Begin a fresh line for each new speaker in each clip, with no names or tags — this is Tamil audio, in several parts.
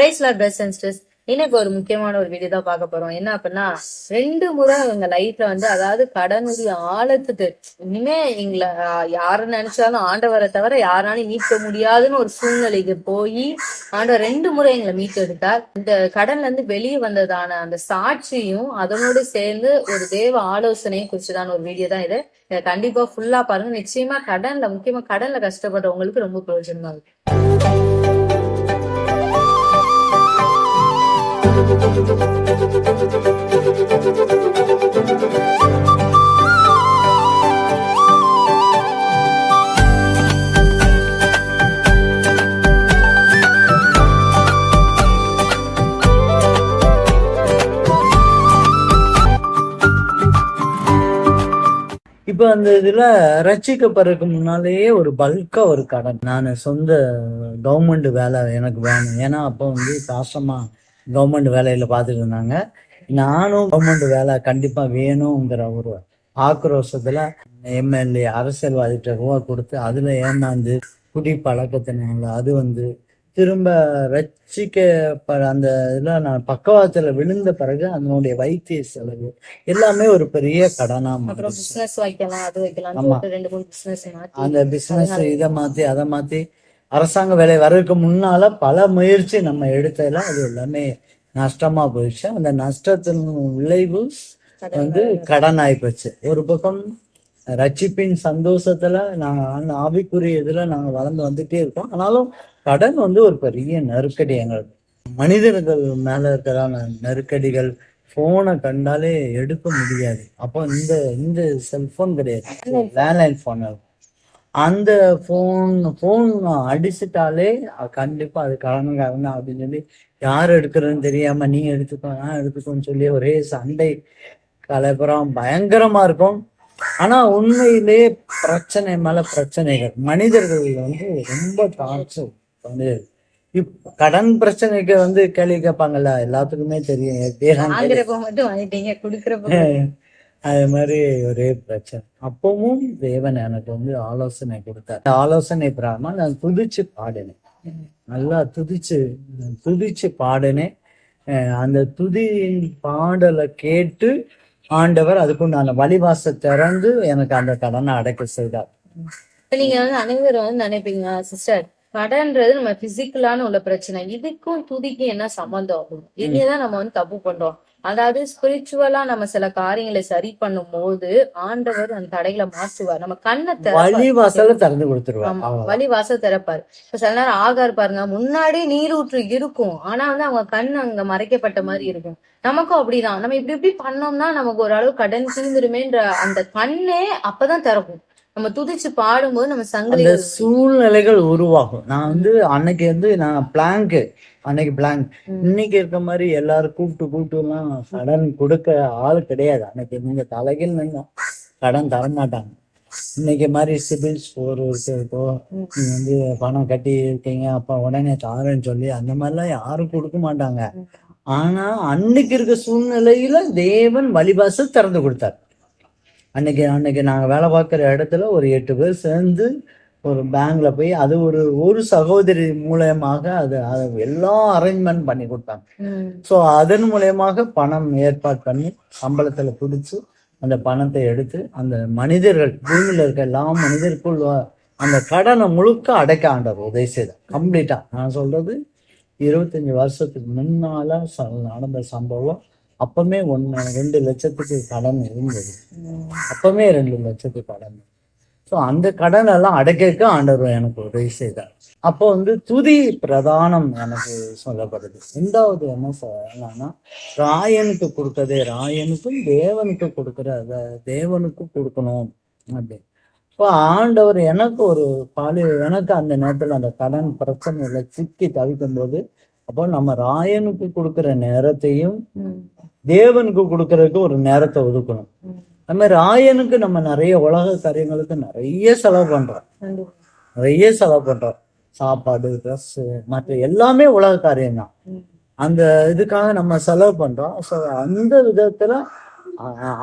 Price lot press and stress இன்னைக்கு ஒரு முக்கியமான ஒரு வீடியோ தான் பார்க்க போறோம். என்ன அப்படின்னா ரெண்டு முறை அவங்க லைஃப்ல வந்து அதாவது கடனுடைய ஆழத்துக்கு இனிமே எங்களை ஆஹ், யாரு நினைச்சாலும் ஆண்டவரை தவிர யாராலையும் மீட்க முடியாதுன்னு ஒரு சூழ்நிலைக்கு போய் ஆண்டவர் ரெண்டு முறை எங்களை மீட்டெடுத்தார். இந்த கடன்ல இருந்து வெளியே வந்ததான அந்த சாட்சியும் அதனோடு சேர்ந்து ஒரு தேவ ஆலோசனையும் குறிச்சுதான ஒரு வீடியோ தான் இது. கண்டிப்பா ஃபுல்லா பாருங்க. நிச்சயமா கடன்ல முக்கியமா கடன்ல கஷ்டப்படுறவங்களுக்கு ரொம்ப பிரயோஜனமா இருக்கு.
இப்போ அந்த இதில் ரசிக்கப்படுறதுக்கு முன்னாலேயே ஒரு பல்காக ஒரு கடன். நான் சொந்த கவர்மெண்ட் வேலை எனக்கு வேணும். ஏன்னா அப்போ வந்து காசமாக கவர்மெண்ட் வேலையில பார்த்துட்டு இருந்தாங்க நானும் கவர்மெண்ட் வேலை கண்டிப்பா வேணுங்கிற ஒரு ஆக்ரோஷத்துல எம்எல்ஏ அரசியல்வாதிகிட்ட ரூபா கொடுத்து அதுல ஏமாந்து குடி பழக்கத்தினால அது வந்து திரும்ப ரட்சிக்க அந்த இதுல நான் பக்கவாத்துல விழுந்த பிறகு அதனுடைய வைத்திய செலவு எல்லாமே ஒரு பெரிய கடனா
அப்புறம். பிசினஸ் வைக்கலாம் அது வைக்கலாம்
அந்த பிசினஸ் இதை மாத்தி அதை மாத்தி அரசாங்க வேலை வர்றதுக்கு முன்னால பல முயற்சி நம்ம எடுத்ததுல அது எல்லாமே நஷ்டமா போயிடுச்சு. அந்த நஷ்டத்தின் விளைவு வந்து கடன் ஆயிப்போச்சு ஒரு பக்கம் ரட்சிப்பின் சந்தோஷத்துல நாங்க அந்த ஆவிக்குரிய இதுல நாங்க வளர்ந்து வந்துட்டே இருக்கோம். ஆனாலும் கடன் வந்து ஒரு பெரிய நெருக்கடி எங்களுக்கு. மனிதர்கள் மேல இருக்கிறான நெருக்கடிகள் போனை கண்டாலே எடுக்க முடியாது. அப்போ இந்த இந்த செல்போன் கிடையாது. லேண்ட்லைன் போன் அந்த போன் போன் அடிச்சிட்டாலே அஹ் கண்டிப்பா அது கடனுக்காரங்க அப்படின்னு சொல்லி யார் எடுக்கிறதுன்னு தெரியாம நீ எடுத்துக்கோ நான் எடுத்துக்கோன்னு சொல்லி ஒரே சண்டை கலப்புறம். பயங்கரமா இருக்கும் ஆனா உண்மையிலே பிரச்சனை மேல பிரச்சனைகள். மனிதர்கள் வந்து ரொம்ப டார்ச்சர் வந்து இப் கடன் பிரச்சனைக்கு வந்து கேள்வி கேட்பாங்கல்ல எல்லாத்துக்குமே தெரியும். அது மாதிரி ஒரே பிரச்சனை. அப்பவும் தேவன் எனக்கு வந்து ஆலோசனை கொடுத்தார். அந்த ஆலோசனை பிரகாரமா நான் துதிச்சு பாடினேன். நல்லா துதிச்சு துதிச்சு பாடினேன். அந்த துதியின் பாடலை கேட்டு ஆண்டவர் அதுக்குண்டான வழிவாச திறந்து எனக்கு அந்த கடனை அடைக்க செய்தார்.
நீங்க வந்து அனைவரும் வந்து நினைப்பீங்க சிஸ்டர் கடன்றது நம்ம பிசிக்கலான உள்ள பிரச்சனை. இதுக்கும் துதிக்கும் என்ன சம்பந்தம்? ஆகும் இதுதான் நம்ம வந்து தப்பு பண்றோம். அதாவது ஸ்பிரிச்சுவலா நம்ம சில காரியங்களை சரி பண்ணும் போது ஆண்டவர் அந்த தடைகளை மாற்றுவார். நம்ம கண்ணை திறப்பார்.
வழிவாசல திறந்து அவ்வளவுதான்.
வழி வாசல் திறப்பாரு. இப்ப சில நேரம் ஆகார் பாருங்க முன்னாடி நீரூற்று இருக்கும். ஆனா வந்து அவங்க கண் அங்க மறைக்கப்பட்ட மாதிரி இருக்கும். நமக்கும் அப்படிதான். நம்ம இப்படி இப்படி பண்ணோம்னா நமக்கு ஓரளவு கடன் தீர்ந்துருமேன்ற அந்த கண்ணே அப்பதான் திறக்கும். நம்ம துதிச்சு பாடும்போது நம்ம சங்கிலிகள்
சூழ்நிலைகள் உருவாகும். நான் வந்து அன்னைக்கு வந்து நான் பிளாங்க் அன்னைக்கு பிளாங்க். இன்னைக்கு இருக்க மாதிரி எல்லாரும் கூப்பிட்டு கூப்பிட்டு எல்லாம் கடன் கொடுக்க ஆள் கிடையாது. அன்னைக்கு நீங்க தலைகள் நின்னா கடன் தர மாட்டாங்க இன்னைக்கு மாதிரி சிபில் ஸ்கோர் இருக்கோ. நீங்க வந்து பணம் கட்டி இருக்கீங்க. அப்ப உடனே தாரேன்னு சொல்லி அந்த மாதிரிலாம் யாரும் கொடுக்க மாட்டாங்க. ஆனா அன்னைக்கு இருக்க சூழ்நிலையில தேவன் வழிபாசல் திறந்து கொடுத்தார். அன்னைக்கு அன்னைக்கு நாங்க வேலை பார்க்குற இடத்துல ஒரு எட்டு பேர் சேர்ந்து ஒரு பேங்க்ல போய் அது ஒரு ஒரு சகோதரி மூலயமாக அது அது எல்லாம் அரேஞ்ச்மெண்ட் பண்ணி கொடுத்தாங்க. ஸோ அதன் மூலயமாக பணம் ஏற்பாடு பண்ணி சம்பளத்துல பிடிச்சு அந்த பணத்தை எடுத்து அந்த மனிதர்கள் பூமியில இருக்க எல்லா மனிதருக்குள் அந்த கடனை முழுக்க அடைக்க ஆண்டவர் உதவி செய்தார். கம்ப்ளீட்டா நான் சொல்றது இருபத்தஞ்சு வருஷத்துக்கு முன்னால நடந்த சம்பவம். அப்பமே ஒன்னு ரெண்டு லட்சத்துக்கு கடன் இருந்தது.
ம்.
அப்பவே ரெண்டு லட்சத்துக்கு கடன். ஸோ அந்த கடன் எல்லாம் அடைக்க ஆண்டவர் எனக்கு உதவி செய்தார். அப்போ வந்து துதி பிரதானம் எனக்கு சொல்லப்படுது. ரெண்டாவது என்ன சொல்லலாம்னா ராயனுக்கு கொடுக்கறதே ராயனுக்கும் தேவனுக்கு கொடுக்கற அத தேவனுக்கு கொடுக்கணும் அப்படின்னு இப்போ ஆண்டவர் எனக்கு ஒரு பாலி எனக்கு அந்த நேரத்துல அந்த கடன் பிரச்சனையில சிக்கி தவிக்கும் போது அப்போ நம்ம ராயனுக்கு கொடுக்கிற நேரத்தையும். தேவனுக்கு கொடுக்கறதுக்கு ஒரு நேரத்தை ஒதுக்கணும். அது மாதிரி ராயனுக்கு நம்ம நிறைய உலக காரியங்களுக்கு நிறைய செலவு பண்றோம். நிறைய செலவு பண்றோம். சாப்பாடு ட்ரெஸ் மற்ற எல்லாமே உலக காரியம் தான் அந்த இதுக்காக நம்ம செலவு பண்றோம். ஸோ அந்த விதத்துல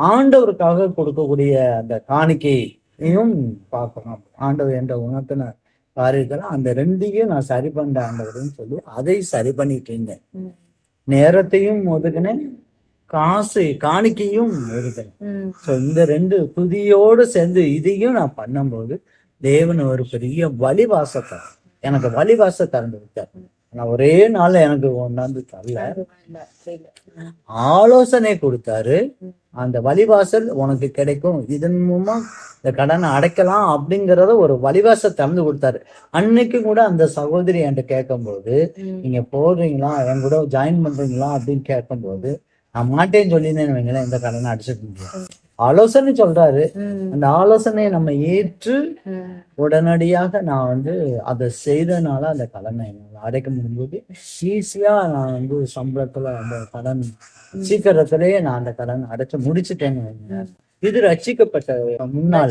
ஆண்டவருக்காக கொடுக்கக்கூடிய அந்த காணிக்கையும் பார்க்கணும். ஆண்டவர் என்ற உணர்த்தின காரியத்துல அந்த ரெண்டையும் நான் சரி பண்ண ஆண்டவர்னு சொல்லி அதை சரி பண்ணிட்டு இருந்தேன் நேரத்தையும் ஒதுக்கினேன். காசு காணிக்கையும். ஸோ இந்த ரெண்டு துதியோடு சேர்ந்து இதையும் நான் பண்ணும்போது தேவன் ஒரு பெரிய வழிவாசத்தை எனக்கு வழிவாச திறந்து விட்டார் நான் ஒரே நாள்ல எனக்கு ஒன்னாந்து தரல. ஆலோசனை கொடுத்தாரு. அந்த வழிவாசல் உனக்கு கிடைக்கும் இதன் மூலமா இந்த கடனை அடைக்கலாம் அப்படிங்கறத ஒரு வழிவாசல் திறந்து கொடுத்தாரு அன்னைக்கு கூட அந்த சகோதரி என்கிட்ட கேட்கும்போது. நீங்க போடுறீங்களா என் கூட ஜாயின் பண்றீங்களா அப்படின்னு கேட்கும்போது நான் மாட்டேன்னு சொல்லியிருந்தேன்னு வைங்களேன் இந்த கடனை அடிச்சிட்டு முடியும் ஆலோசனை சொல்றாரு. அந்த ஆலோசனையை நம்ம ஏற்று. உடனடியாக நான் வந்து அதை செய்தனால அந்த கடனை என்னால அடைக்க முடியும்போது ஈஸியா நான் வந்து சம்பளத்துல அந்த கடன் சீக்கிரத்திலேயே நான் அந்த கடன் அடைச்சு முடிச்சிட்டேன்னு. இது ரட்சிக்கப்பட்ட முன்னால.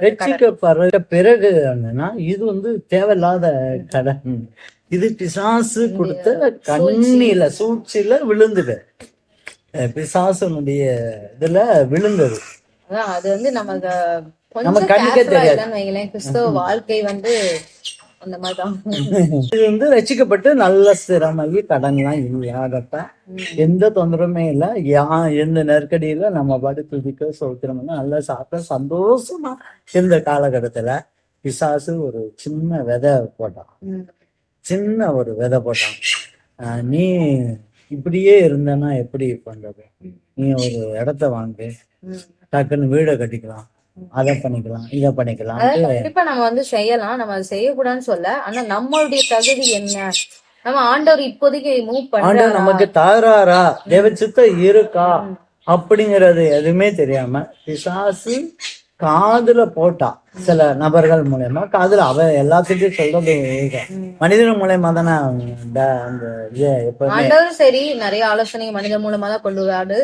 ரட்சிக்கப்படுற பிறகு என்னன்னா இது வந்து தேவையில்லாத கடன். இது பிசாசு கொடுத்த கண்ணில சூழ்ச்சியில விழுந்துது. அஹ் பிசாசுனுடைய இதுல விழுந்தது.
அதான் அது வந்து நமக்கு
நம்ம கண்ணுக்கே தெரியாது.
கிறிஸ்தவ வாழ்க்கை வந்து அந்த மாதிரிதான்.
இது வந்து ரட்சிக்கப்பட்டு நல்ல ஸ்திரமாகி கடன்லாம் இல்லாதப்ப எந்த தொந்தரவுமே இல்லை. யா எந்த நெருக்கடியில நம்ம பாட்டு துதிக்க சோத்திரம் நல்லா சாப்பிட்ட சந்தோஷமா இருந்த காலகட்டத்துல பிசாசு ஒரு சின்ன விதை போட்டான். சின்ன ஒரு விதை போட்டான். நீ இப்படியே இருந்தனா எப்படி பண்றது? நீ ஒரு இடத்த வாங்கு. டக்குன்னு வீடை கட்டிக்கலாம் அதை பண்ணிக்கலாம் இதை பண்ணிக்கலாம்
கண்டிப்பா நம்ம வந்து செய்யலாம். நம்ம அதை செய்யக்கூடாதுன்னு சொல்ல. ஆனா நம்மளுடைய தகுதி என்ன? நம்ம ஆண்டவர் இப்போதைக்கு மூவ்
ஆண்டவர்
பண்றாரா
நமக்கு தகராறா தேவ சித்தம் இருக்கா? அப்படிங்கறது எதுவுமே தெரியாம பிசாசு காதுல போட்டா சில நபர்கள் மூலயமா காதுல அவ எல்லாத்துக்கும் சொல்றது. மனிதன் மூலயமா தானே அந்த எப்பவுமே
சரி நிறைய ஆலோசனை மனிதன் மூலமா தான் கொண்டு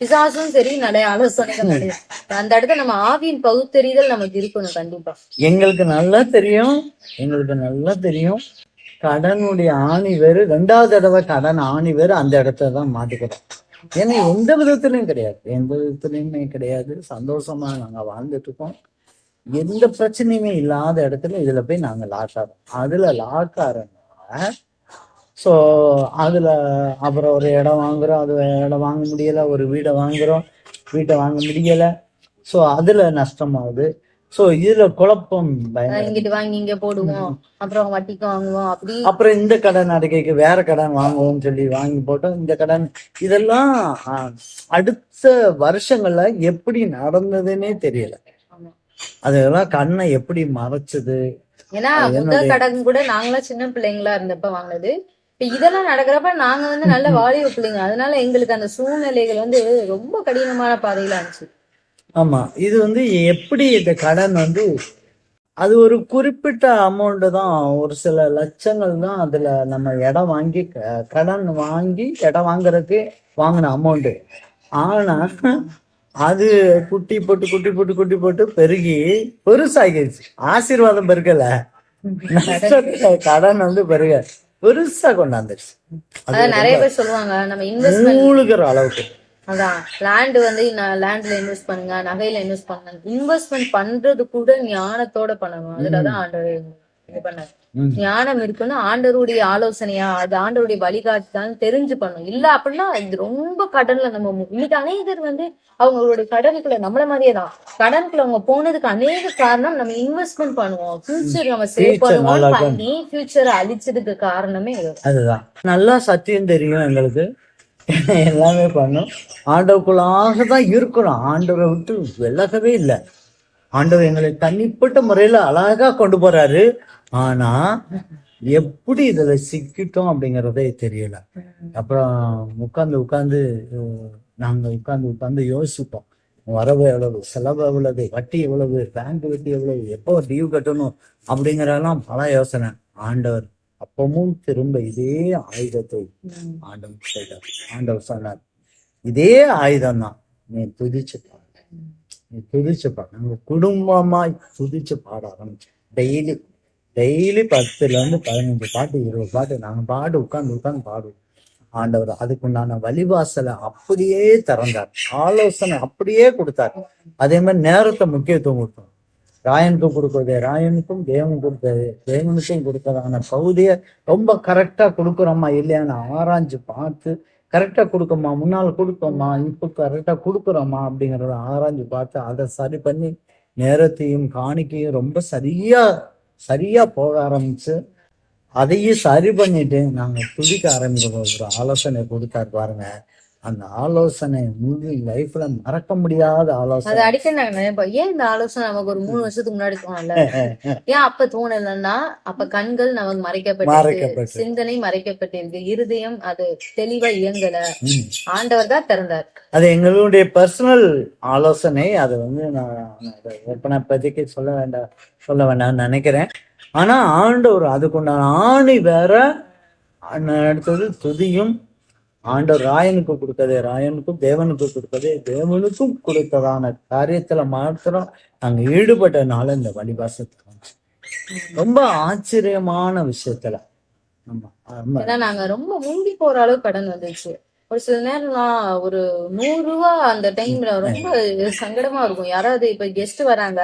பிசாசும் சரி நிறைய நிறைய. அந்த இடத்துல நம்ம ஆவியின் பகுத்தறிதல் நமக்கு இருக்கணும் கண்டிப்பா.
எங்களுக்கு நல்லா தெரியும் எங்களுக்கு நல்லா தெரியும். கடனுடைய ஆணி வேறு ரெண்டாவது தடவை கடன் ஆணி வேறு அந்த இடத்துல தான் மாட்டிக்கிறோம். ஏன்னா எந்த விதத்துலயும் கிடையாது. எந்த விதத்துலயுமே கிடையாது. சந்தோஷமா நாங்க வாழ்ந்துட்டு இருக்கோம் எந்த பிரச்சனையுமே இல்லாத இடத்துல இதுல போய் நாங்க லாக் ஆகிறோம் அதுல லாக் ஆகிறனால ஸோ அதுல அப்புறம் ஒரு இடம் வாங்குறோம். அது இடம் வாங்க முடியல. ஒரு வீடை வாங்குறோம். வீட்டை வாங்க முடியல. ஸோ அதுல நஷ்டமாகுது. ஸோ இதுல குழப்பம்
இங்கிட்டு வாங்கி இங்க போடுவோம். அப்புறம் வட்டிக்கு வாங்குவோம். அப்படி.
அப்புறம் இந்த கடன் அடைக்கைக்கு வேற கடன் வாங்குவோம்னு சொல்லி வாங்கி போட்டோம். இந்த கடன் இதெல்லாம் அடுத்த வருஷங்கள்ல எப்படி நடந்ததுன்னே தெரியல. அதெல்லாம் கண்ணை எப்படி மறைச்சது?
ஏன்னா முதல் கடன் கூட நாங்களாம் சின்ன பிள்ளைங்களா இருந்தப்ப வாங்கினது. இப்ப இதெல்லாம் நடக்கிறப்ப நாங்க வந்து நல்ல வாலிப பிள்ளைங்க. அதனால எங்களுக்கு அந்த சூழ்நிலைகள் வந்து ரொம்ப கடினமான பாதையில இருந்துச்சு.
ஆமா இது வந்து எப்படி இந்த கடன் வந்து அது ஒரு குறிப்பிட்ட அமௌண்ட் தான் ஒரு சில லட்சங்கள் தான் அதுல நம்ம இடம் வாங்கி கடன் வாங்கி இடம் வாங்குறதுக்கு வாங்கின அமௌண்ட் ஆனா அது குட்டி போட்டு குட்டி போட்டு குட்டி போட்டு பெருகி பெருசாகிடுச்சு. ஆசீர்வாதம் பெருகல. கடன் வந்து பெருக பெருசா கொண்டாந்துருச்சு.
அதான் நிறைய பேர் சொல்லுவாங்க நம்ம இன்வெஸ்ட்மெண்ட்
மூழ்கிற அளவுக்கு.
அதான். லேண்ட் வந்து லேண்ட்ல இன்வெஸ்ட் பண்ணுங்க நகையில இன்வெஸ்ட் பண்ணுங்க. இன்வெஸ்ட்மெண்ட் பண்றது கூட ஞானத்தோட பண்ணணும். அதுலதான் ஆண்டவர் இது பண்ணாரு.
ம்.
ஞானம் இருக்குன்னா ஆண்டவருடைய ஆலோசனையா அது ஆண்டவருடைய வழிகாட்டுதான் தெரிஞ்சு பண்ணும். இல்ல அப்படின்னா இது ரொம்ப கடன்ல நம்ம இன்னைக்கு அநேகர் வந்து அவங்களுடைய கடனுக்குள்ள நம்மள மாதிரியே தான். கடனுக்குள்ள அவங்க போனதுக்கு அநேக காரணம் நம்ம இன்வெஸ்ட்மெண்ட் பண்ணுவோம். ஃபியூச்சர் நம்ம சேவ் பண்ணுவோம். பண்ணி ஃபியூச்சரை அழிச்சதுக்கு காரணமே
அதுதான். நல்லா சத்தியம் தெரியும் எங்களுக்கு. எல்லாமே பண்ணும். ஆண்டவருக்குள்ளாக தான் இருக்கிறோம். ஆண்டவரை விட்டு விலகவே இல்லை. ஆண்டவர் எங்களை தனிப்பட்ட முறையில அழகா கொண்டு போறாரு. ஆனா எப்படி இதுல சிக்கிட்டோம் அப்படிங்கிறதே தெரியல. அப்புறம் உட்கார்ந்து உட்கார்ந்து நாங்க உட்கார்ந்து உட்கார்ந்து யோசிப்போம். வரவு எவ்வளவு செலவு எவ்வளவு வட்டி எவ்வளவு பேங்க் வட்டி எவ்வளவு எப்போ டியூ கட்டணும் அப்படிங்கறதெல்லாம் பல யோசனை. ஆண்டவர் அப்பவும் திரும்ப இதே ஆயுதத்தை. ஆண்டவர் செய்தார். ஆண்டவர் சொன்னார் இதே ஆயுதம் தான் நீ துதிச்சு பாடு நீ துதிச்சு பாடு நாங்க குடும்பமாய் துதிச்சு பாட ஆரம்பிச்சோம். டெய்லி டெய்லி பத்துல இருந்து பதினஞ்சு பாட்டு இருபது பாட்டு நாங்க பாடு உட்கார்ந்து உட்கார்ந்து பாடுவோம். ஆண்டவர் அதுக்குண்டான வழிவாசலை அப்படியே திறந்தார். ஆலோசனை அப்படியே கொடுத்தார். அதே மாதிரி நேரத்தை முக்கியத்துவம் கொடுத்தோம். ராயனுக்கு கொடுக்குறது ராயனுக்கும் தேவன் கொடுத்தது தேவனுக்கும் கொடுக்கறதான பகுதியை ரொம்ப கரெக்டா கொடுக்குறோமா இல்லையான்னு ஆராய்ஞ்சு பார்த்து கரெக்டா கொடுக்கோமா முன்னால் கொடுக்கோமா இப்போ கரெக்டா கொடுக்குறோமா அப்படிங்கிறத ஆராய்ஞ்சு பார்த்து அதை சரி பண்ணி நேரத்தையும் காணிக்கையும் ரொம்ப சரியா சரியா போக ஆரம்பிச்சு அதையும் சரி பண்ணிட்டு நாங்க துடிக்க ஆரம்பிக்கிறோம். ஒரு ஆலோசனை கொடுத்தாரு பாருங்க. அந்த ஆலோசனை முழு லைஃப்ல மறக்க முடியாத ஆலோசனை.
அது அடிக்கடி நாங்க நினைப்போம் ஏன் இந்த ஆலோசனை நமக்கு ஒரு மூணு வருஷத்துக்கு முன்னாடி தோணல ஏன் அப்ப தோணலன்னா அப்ப கண்கள் நமக்கு
மறைக்கப்பட்டு.
சிந்தனை மறைக்கப்பட்டிருக்கு. இருதயம் அது தெளிவா இயங்கல. ஆண்டவர் தான் திறந்தார்.
அது எங்களுடைய பர்சனல் ஆலோசனை. அது வந்து நான் எப்ப நான் இப்போதைக்கு சொல்ல வேண்டாம் சொல்ல வேண்டாம்னு நினைக்கிறேன். ஆனா ஆண்டவர் அதுக்குண்டான ஆணி வேற அடுத்தது துதியும் ஆண்டவர் ராயனுக்கு கொடுத்தது ராயனுக்கும் தேவனுக்கு கொடுத்தது தேவனுக்கும் கொடுத்ததான காரியத்துல மாத்திரம் நாங்க ஈடுபட்டனால இந்த வழிபாசத்துக்கு வந்துச்சு. ரொம்ப ஆச்சரியமான விஷயத்துல. ஆமா
நாங்க ரொம்ப மூங்கி போற அளவுக்கு கடன் வந்துச்சு. ஒரு சில நேரம்லாம் ஒரு நூறு ரூபா அந்த டைம்ல ரொம்ப சங்கடமா இருக்கும். யாராவது இப்ப கெஸ்ட் வராங்க.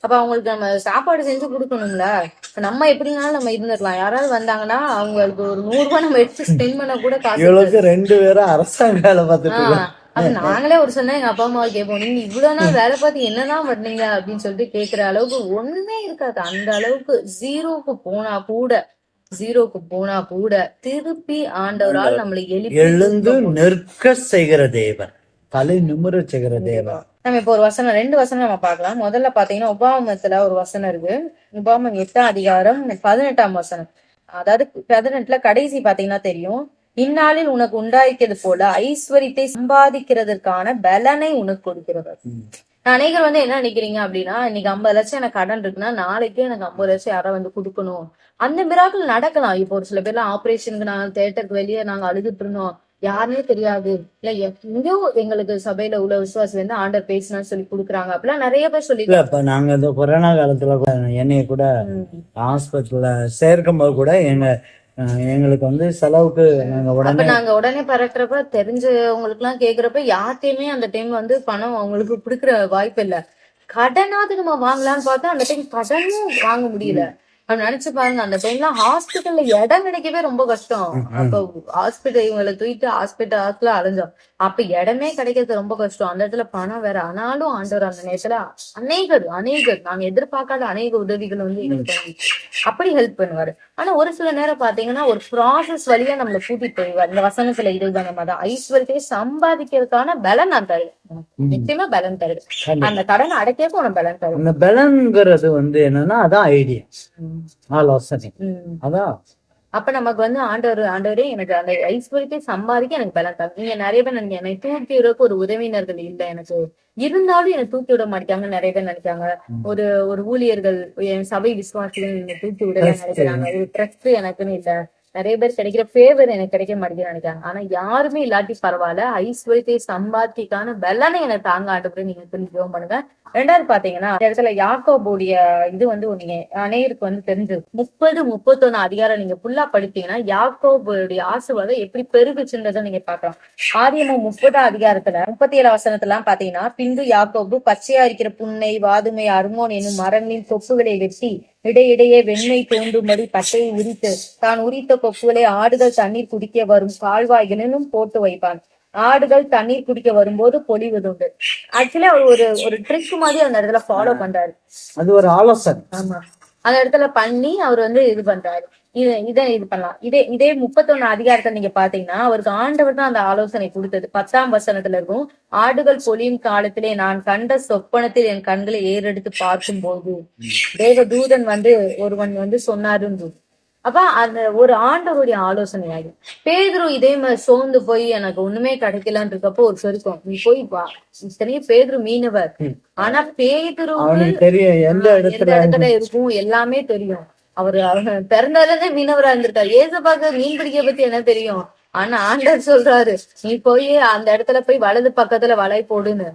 அப்ப அவங்களுக்கு நம்ம சாப்பாடு செஞ்சு கொடுக்கணும்ல. நம்ம எப்படினாலும் நம்ம இருந்துடலாம். யாராவது வந்தாங்கன்னா அவங்களுக்கு ஒரு நூறு ரூபாய் நம்ம எடுத்து ஸ்பெண்ட் பண்ண கூட காசு
ரெண்டு பேரும் அரசாங்க வேலை பார்த்துட்டு.
அப்ப நாங்களே ஒரு சொன்னா எங்க அப்பா அம்மாவை கேட்போம். நீங்க இவ்வளவு நாள் வேலை பார்த்து என்னதான் பண்ணீங்க? அப்படின்னு சொல்லிட்டு கேக்குற அளவுக்கு ஒண்ணுமே இருக்காது. அந்த அளவுக்கு ஜீரோக்கு போனா கூட ஜீரோக்கு போனா கூட திருப்பி ஆண்டவரால் நம்மளை
எழுந்து நிற்க செய்கிற தேவன். தலை நிமிர செய்கிற தேவன்.
நம்ம இப்போ ஒரு வசனம் ரெண்டு வசனம் நம்ம பார்க்கலாம். முதல்ல பாத்தீங்கன்னா உபாமத்துல ஒரு வசனம் இருக்கு. உபாமம் எட்டாம் அதிகாரம் பதினெட்டாம் வசனம். அதாவது பதினெட்டுல கடைசி பாத்தீங்கன்னா தெரியும். இந்நாளில் உனக்கு உண்டாயிருக்கிறது போல ஐஸ்வரியத்தை சம்பாதிக்கிறதற்கான பலனை உனக்கு கொடுக்கிறவர்
ம்.
அநேகர் வந்து என்ன நினைக்கிறீங்க அப்படின்னா இன்னைக்கு ஐம்பது லட்சம் எனக்கு கடன் இருக்குன்னா நாளைக்கு எனக்கு ஐம்பது லட்சம் யாரோ வந்து கொடுக்கணும். அந்த மிராக்கள் நடக்கலாம். இப்போ ஒரு சில பேர்லாம் ஆபரேஷனுக்கு நாங்க தேட்டருக்கு வெளியே நாங்க அழுதுட்டு இருந்தோம். யாருன்னே தெரியாது. இல்ல எங்கேயோ எங்களுக்கு சபையில உள்ள விசுவாசி வந்து ஆண்டர் பேசினான்னு சொல்லி கொடுக்குறாங்க. அப்படிலாம் நிறைய பேர் சொல்லி
இப்ப நாங்க இந்த கொரோனா காலத்துல என்னைய கூட ஹாஸ்பிட்டல்ல சேர்க்கும் போது கூட எங்க எங்களுக்கு வந்து செலவுக்கு நாங்க உடனே
நாங்க உடனே பறக்கிறப்ப தெரிஞ்சவங்களுக்கு எல்லாம் கேக்குறப்ப யார்ட்டையுமே அந்த டைம் வந்து பணம் அவங்களுக்கு கொடுக்குற வாய்ப்பு இல்ல. கடனாவது நம்ம வாங்கலாம்னு பார்த்தா அந்த டைம் கடனும் வாங்க முடியல. அப்ப நினைச்சு பாருங்க அந்த டைம்ல ஹாஸ்பிட்டல்ல இடம் கிடைக்கவே ரொம்ப கஷ்டம். அப்ப ஹாஸ்பிட்டல் இவங்களை தூக்கிட்டு ஹாஸ்பிட்டல் ஹாஸ்பிட்டல் அலைஞ்சோம். அப்ப இடமே கிடைக்கிறது ரொம்ப கஷ்டம். அந்த இடத்துல பணம் வேற. ஆனாலும் ஆண்டவர் அந்த நேரத்துல அநேகர் அநேகர் நாங்க எதிர்பார்க்காத அநேக உதவிகள் வந்து எங்களுக்கு. அப்படி ஹெல்ப் பண்ணுவாரு. ஆனா ஒரு சில நேரம் பாத்தீங்கன்னா ஒரு ப்ராசஸ் வழியா நம்மள கூட்டிட்டு போயிடுவார். இந்த வசனத்துல இதுதான் நம்ம தான் ஐஸ்வர்யத்தை சம்பாதிக்கிறதுக்கான பலன் நான் தருவேன் நிச்சயமா பலன்
கண்டிப்பா.
அந்த கடனை அடைக்கிறதுக்கு உனக்கு பலன் தருவேன்
அந்த பலன்கிறது வந்து என்னன்னா அதான் ஐடியா ஆலோசனை அதான்
அப்ப நமக்கு வந்து ஆண்டவர் ஆண்டவரே எனக்கு அந்த ஐஸ்வர்யத்தை சம்பாதிக்க எனக்கு பலன் தரும். நீங்க நிறைய பேர் நினைக்க என்னை தூக்கி விடுறதுக்கு ஒரு உறவினர்கள் இல்ல எனக்கு. இருந்தாலும் என்னை தூக்கி விட மாட்டாங்க நிறைய பேர் நினைக்காங்க. ஒரு ஒரு ஊழியர்கள் என் சபை விசுவாசிகள் என்னை தூக்கி விடல நினைக்கிறாங்க. ஒரு ட்ரஸ்ட் எனக்குன்னு இல்ல. நிறைய பேர் கிடைக்கிற ஃபேவர் எனக்கு கிடைக்க மாட்டேங்குது நினைக்கிறாங்க. ஆனா யாருமே இல்லாட்டி பரவாயில்ல. ஐஸ்வர்யத்தை சம்பாதிக்கான பலனை எனக்கு தாங்க ஆண்டு நீங்க சொல்லி பண்ணுங்க. ரெண்டாவது பாத்தீங்கன்னா இந்த இடத்துல யாக்கோபுடைய இது வந்து நீங்க அநேயருக்கு வந்து தெரிஞ்சது. முப்பது முப்பத்தொன்னு அதிகாரம் நீங்க ஃபுல்லா படித்தீங்கன்னா யாக்கோபுடைய ஆசீர்வாதம் எப்படி பெருகுச்சுன்றதை நீங்க பாக்கலாம் ஆரியமும் முப்பதாம் அதிகாரத்துல முப்பத்தி ஏழு வசனத்துல எல்லாம் பாத்தீங்கன்னா பின்பு யாக்கோபு பச்சையா இருக்கிற புன்னை வாதுமை அருமோன் என்னும் மரங்களின் தொப்புகளை வெட்டி இடையிடையே வெண்மை தோன்றும்படி பட்டையை உரித்து தான் உரித்த கொப்புகளை ஆடுகள் தண்ணீர் குடிக்க வரும் கால்வாய்களிலும் போட்டு வைப்பான். ஆடுகள் தண்ணீர் குடிக்க வரும்போது பொழிவதுண்டு ஆக்சுவலி அவர் ஒரு ஒரு ட்ரிக் மாதிரி அந்த இடத்துல ஃபாலோ பண்றாரு.
அது ஒரு ஆலோசனை.
ஆமா. அந்த இடத்துல பண்ணி அவர் வந்து இது பண்றாரு. இது இதை இது பண்ணலாம். இதே இதே முப்பத்தொன்னு அதிகாரத்துல நீங்க பாத்தீங்கன்னா அவருக்கு ஆண்டவர் தான் அந்த ஆலோசனை கொடுத்தது. பத்தாம் வசனத்துல இருக்கும் ஆடுகள் பொழியும் காலத்திலே நான் கண்ட சொப்பனத்தில் என் கண்களை ஏறெடுத்து பார்க்கும் போது தேவ தூதன் வந்து ஒருவன் வந்து சொன்னாருன்னு அப்ப அந்த ஒரு ஆண்டவருடைய ஆலோசனை ஆகும் பேதுரு இதே மாதிரி சோர்ந்து போய் எனக்கு ஒண்ணுமே கிடைக்கலன்னு இருக்கப்போ ஒரு சொருக்கம் நீ போய் வா. இத்தனையும் பேதுரு மீனவர். ஆனா பேதுரு
தெரியும் எந்த இடத்துல
இருக்கும் எல்லாமே தெரியும். அவரு அவர் பிறந்ததுல இருந்தே மீனவரா இருந்திருக்காரு. ஏசப்பாக்க மீன் பிடிக்க பத்தி என்ன தெரியும்? ஆனா ஆண்டவர் சொல்றாரு நீ போய் அந்த இடத்துல போய் வலது பக்கத்துல வலை போடுன்னு.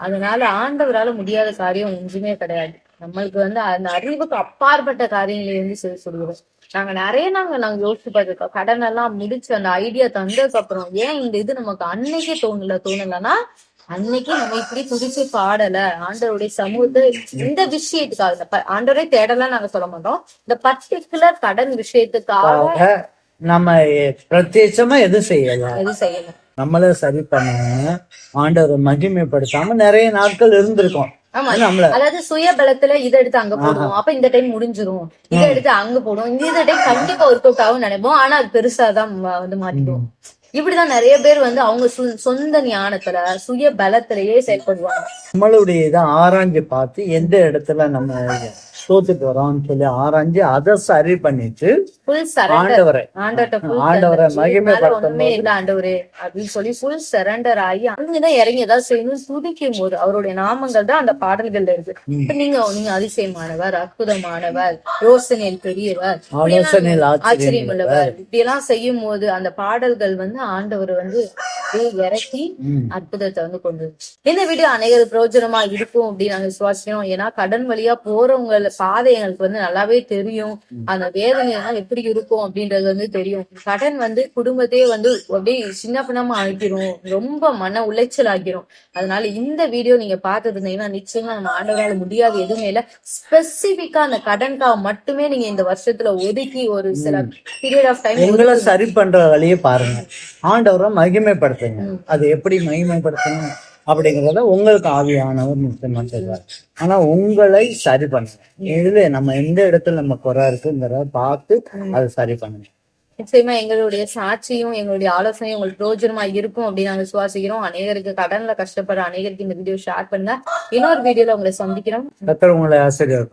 அதனால ஆண்டவரால முடியாத காரியம் ஒன்றுமே கிடையாது. நம்மளுக்கு வந்து அந்த அறிவுக்கு அப்பாற்பட்ட காரியங்களை வந்து செய்ய சொல்லுவோம் நாங்க நிறைய நாங்க நாங்க யோசிச்சு பார்த்துருக்கோம். கடன் எல்லாம் முடிச்சு அந்த ஐடியா தந்ததுக்கு அப்புறம் ஏன் இந்த இது நமக்கு அன்னைக்கே தோணல தோணலன்னா அன்னைக்கு நம்ம இப்படி துடிச்சு பாடல. ஆண்டவருடைய சமூகத்தை இந்த விஷயத்துக்காக ஆண்டவரே தேடலாம் நாங்க சொல்ல மாட்டோம். இந்த பர்டிகுலர் கடன் விஷயத்துக்காக
நம்ம பிரத்யட்சமா எதுவும் செய்யல?
எது செய்யணும்
நம்மள சரி பண்ண ஆண்டவரை மகிமைப்படுத்தாம நிறைய நாட்கள் இருந்திருக்கோம்.
அதாவது சுய பலத்துல இதை எடுத்து அங்க போடுவோம். அப்ப இந்த டைம் முடிஞ்சிரும். இதை எடுத்து அங்க போடுவோம். இந்த டைம் கண்டிப்பா ஒர்க் அவுட் ஆகும் நினைப்போம். ஆனா அது பெருசாதான் வந்து மாட்டிடுவோம் இப்படிதான் நிறைய பேர் வந்து அவங்க சொந்த ஞானத்துல சுய பலத்திலேயே செயல்படுவாங்க.
நம்மளுடைய இதை ஆராய்ஞ்சு பார்த்து எந்த இடத்துல நம்ம வரோம்னு சொல்லி ஆராய்ஞ்சு அதை சரி பண்ணிட்டு ஆண்டவரை ஆண்டவரை. மகிமைப்படுத்தும்
ஆண்டவரே அப்படின்னு சொல்லி ஃபுல் சரண்டர் ஆகி அங்கதான் இறங்கி ஏதாவது செய்யணும் துதிக்கும் போது அவருடைய நாமங்கள் தான் அந்த பாடல்கள்ல இருக்கு. நீங்க நீங்க அதிசயமானவர் அற்புதமானவர் யோசனையில் பெரியவர்
ஆலோசனையில் ஆச்சரியம்
ஆச்சரியம் உள்ளவர் இப்படி எல்லாம் செய்யும் போது அந்த பாடல்கள் வந்து ஆண்டவர் வந்து அப்படியே இறக்கி. அற்புதத்தை வந்து கொண்டு. இந்த வீடியோ அநேகர் பிரயோஜனமா இருக்கும் அப்படின்னு நாங்க விசுவாசிக்கிறோம். ஏன்னா கடன் வழியா போறவங்க பாதை எங்களுக்கு வந்து நல்லாவே தெரியும். அந்த வேதனை எல்லாம் எப்படி இருக்கும் அப்படின்றது வந்து தெரியும். கடன் வந்து குடும்பத்தையே வந்து அப்படியே சின்ன பின்னமா ஆக்கிரும். ரொம்ப மன உளைச்சல் ஆகிரும் அதனால இந்த வீடியோ நீங்க பார்த்துட்டு இருந்தீங்கன்னா நிச்சயமா நம்ம ஆண்டவரால முடியாது எதுவுமே இல்ல. ஸ்பெசிபிக்கா அந்த கடன்காக மட்டுமே நீங்க இந்த வருஷத்துல ஒதுக்கி ஒரு சில பீரியட் ஆஃப் டைம்
சரி பண்ற வழியை பாருங்க. ஆண்டவரை மகிமைப்படுத்துங்க. அது எப்படி மகிமைப்படுத்தணும் அப்படிங்கறத உங்களுக்கு ஆவியானவர் நிச்சயமா சொல்வார் ஆனா உங்களை சரி பண்ணுங்க இதுல நம்ம எந்த இடத்துல நம்ம குறை இருக்குங்கிறத பார்த்து அதை சரி பண்ணுங்க
நிச்சயமா எங்களுடைய சாட்சியும் எங்களுடைய ஆலோசனையும் உங்களுக்கு பிரோஜனமா இருக்கும் அப்படின்னு நாங்க சுவாசிக்கிறோம் அநேகருக்கு கடன்ல கஷ்டப்படுற அநேகருக்கு இந்த வீடியோ ஷேர் பண்ணுங்க. இன்னொரு வீடியோல உங்களை சந்திக்கிறோம்.
உங்களை ஆசிரியர்